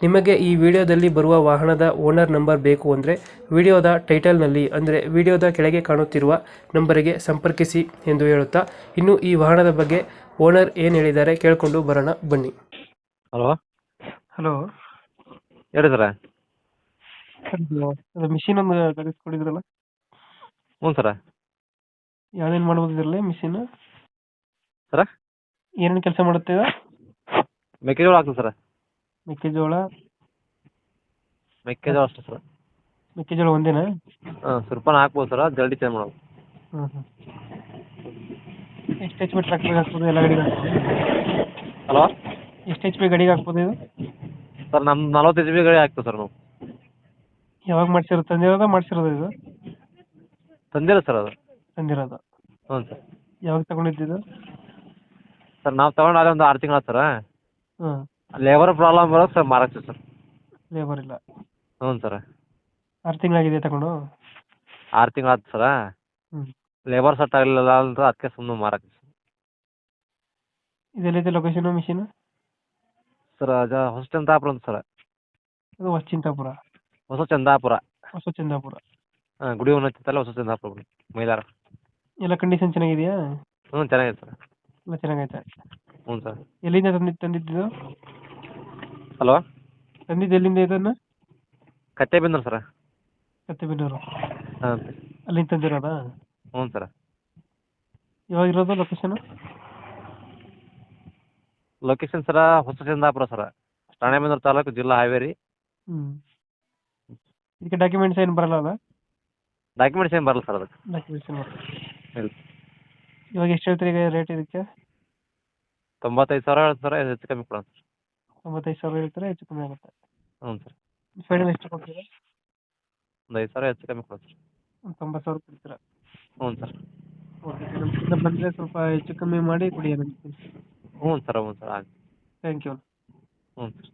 ನಿಮಗೆ ಈ ವಿಡಿಯೋದಲ್ಲಿ ಬರುವ ವಾಹನದ ಓನರ್ ನಂಬರ್ ಬೇಕು ಅಂದರೆ ವಿಡಿಯೋದ ಟೈಟಲ್ನಲ್ಲಿ ಅಂದರೆ ವಿಡಿಯೋದ ಕೆಳಗೆ ಕಾಣುತ್ತಿರುವ ನಂಬರಿಗೆ ಸಂಪರ್ಕಿಸಿ ಎಂದು ಹೇಳುತ್ತಾ ಇನ್ನು ಈ ವಾಹನದ ಬಗ್ಗೆ ಓನರ್ ಏನು ಹೇಳಿದ್ದಾರೆ ಕೇಳಿಕೊಂಡು ಬರೋಣ ಬನ್ನಿ. ಹಲೋ? ಹಲೋ? ಹೇಳಿ ಸರ. ಅದು ಮಿಷಿನ್ ಒಂದು ಕಳಿಸ್ಕೊಡಿದ್ರಲ್ಲ ಹ್ಞೂ ಸರ. ಯಾವ್ದೇನು ಮಾಡ್ಬೋದು ಇದರಲ್ಲಿ ಮಿಷಿನ್? ಸರ? ಏನೇನು ಕೆಲಸ ಮಾಡುತ್ತೆ ಇದು? ಮೆಕ್ಕೆಜೋಳ ಹಾಕ್ತೀವಿ ಸರ. ಮೆಕ್ಕೆಜೋಳ. ಮೆಕ್ಕೆಜೋಳ ಅಷ್ಟೇ ಸರ. ಮೆಕ್ಕೆಜೋಳ ಒಂದೇನಾ? ಹಾಂ ಸುರ್ಪಾನ ಹಾಕ್ಬೋದು ಸರ್ ಜಲ್ದಿ ಚೇಂಜ್ ಮಾಡೋದು. ಹ್ಞೂ ಹ್ಞೂ ಎಷ್ಟು ಎಚ್ ಪಿ ಟ್ರ್ಯಾಕ್ಟರ್ಗೆ ಹಾಕ್ಬೋದು ಎಲ್ಲ ಗಾಡಿಗೆ ಹಲೋ? ಎಷ್ಟು ಎಚ್ ಪಿ ಗಾಡಿಗೆ ಹಾಕ್ಬೋದು ಇದು? ಸರ್ ನಮ್ಮ ನಲ್ವತ್ತೈದು ಪಿ ಗಾಡಿ ಹಾಕ್ತೀವಿ ಸರ್ ನಾವು. ಯಾವಾಗ ಮಾಡ್ಸಿರೋದು ತಂದಿರೋದು ಮಾಡ್ಸಿರೋದು ಇದು? ತಂದಿಲ್ಲ ಸರ್ ಅದು. ತಂದಿರೋದು. ಹ್ಞೂ ಸರ್. ಯಾವಾಗ ತಗೊಂಡಿದ್ದು ಸರ್ ನಾವು ತಗೊಂಡು ಅಲ್ಲಿ ಒಂದು ಆರು ತಿಂಗಳ ಸರ. ಹಾಂ ಲೇಬರ್ ಪ್ರಾಬ್ಲಮ್ ಬರೋದು ಸರ್ ಮಾರಕ್ಕೆ ಸರ್ ಲೇಬರ್ ಇಲ್ಲ. ಹ್ಞೂ ಸರ್ ಆರು ತಿಂಗಳಾಗಿದೆ ತಗೊಂಡು? ಆರು ತಿಂಗಳು ಆಯ್ತು ಸರ ಹ್ಞೂ ಲೇಬರ್ ಸೆಟ್ ಆಗಲಿಲ್ಲ ಅಂದ್ರೆ ಅದಕ್ಕೆ ಸುಮ್ಮನೆ ಮಾರಕ್ಕೆ ಸರ್ ಇದೆಲ್ಲಿದೆ ಲೊಕೇಶನು ಮಿಷಿನ್ ಸರ್ ಅದ ಹೊಸ ಚಂದಾಪುರ ಅಂತ ಸರ ಅದು ಹೊಸ ಚಿಂತಾಪುರ. ಹೊಸ ಚಂದಾಪುರ. ಹೊಸ ಚಂದಾಪುರ. ಹಾಂ ಗುಡಿ ಉನ್ನತಿತ್ತಲ್ಲ ಹೊಸ ಚಂದಾಪುರ ಗುಡಿ ಮೈಲಾರ. ಎಲ್ಲ ಕಂಡೀಷನ್ ಚೆನ್ನಾಗಿದೆಯಾ? ಹ್ಞೂ ಚೆನ್ನಾಗಿದೆ ಸರ್ ಎಲ್ಲ ಚೆನ್ನಾಗೈತೆ. ಹ್ಞೂ ಸರ್ ಎಲ್ಲಿಂದ ತಂದಿದ್ದು ತಂದಿದ್ದು? ಹಲೋ? ತಂದಿದ್ದು ಎಲ್ಲಿಂದ ಇದನ್ನು ಕತ್ತೆ ಬಂದರು ಸರ. ಕತ್ತೆಬೆನ್ನೂರು ಹಾಂ. ಅಲ್ಲಿಂದ ತಂದಿರೋದಾ? ಹ್ಞೂ ಸರ. ಇವಾಗ ಇರೋದು ಲೊಕೇಶನ್ ಲೊಕೇಶನ್ ಸರ ಹೊಸ ಚಂದಾಪುರ ಸರ. ರಾಣೆಬೆನ್ನೂರು ತಾಲೂಕು ಜಿಲ್ಲಾ ಹಾವೇರಿ. ಹ್ಞೂ ಇದಕ್ಕೆ ಡಾಕ್ಯುಮೆಂಟ್ಸ್ ಏನು ಬರಲ್ಲ ಅಲ್ಲ? ಡಾಕ್ಯುಮೆಂಟ್ಸ್ ಏನು ಬರಲ್ಲ ಸರ್ ಅದಕ್ಕೆ. ಡಾಕ್ಯುಮೆಂಟ್ಸ್ ಏನು ಇಲ್ಲ. ಇವಾಗ ಎಷ್ಟು ಹೇಳ್ತೀರಿ ರೇಟ್ ಇದಕ್ಕೆ? ತೊಂಬತ್ತೈದು ಸಾವಿರ ಹೇಳ್ತಾರೆ ಹೆಚ್ಚು ಕಮ್ಮಿ ಕೊಡೋಣ ಸರ್. ತೊಂಬತ್ತೈದು ಸಾವಿರ ಹೇಳ್ತಾರೆ ಹೆಚ್ಚು ಕಮ್ಮಿ ಆಗುತ್ತೆ. ಹ್ಞೂ ಸರ್. ಫೈನಲ್ ಎಷ್ಟು ಕೊಡ್ತೀರಾ? ಒಂದು ಐದು ಸಾವಿರ ಹೆಚ್ಚು ಕಮ್ಮಿ ಕೊಡೋಣ ಸರ್ ಒಂದು ತೊಂಬತ್ತು ಸಾವಿರ ಕೊಡ್ತೀರಾ? ಹ್ಞೂ ಸರ್. ಓಕೆ ನಮ್ಮ ಕಡೆಯಿಂದ ಬಂದರೆ ಸ್ವಲ್ಪ ಹೆಚ್ಚು ಕಮ್ಮಿ ಮಾಡಿ ಕೊಡಿ ಹ್ಞೂ ಸರ್ ಹ್ಞೂ ಸರ್ ಆಯ್ತು. ಥ್ಯಾಂಕ್ ಯು ಹ್ಞೂ ಸರ್.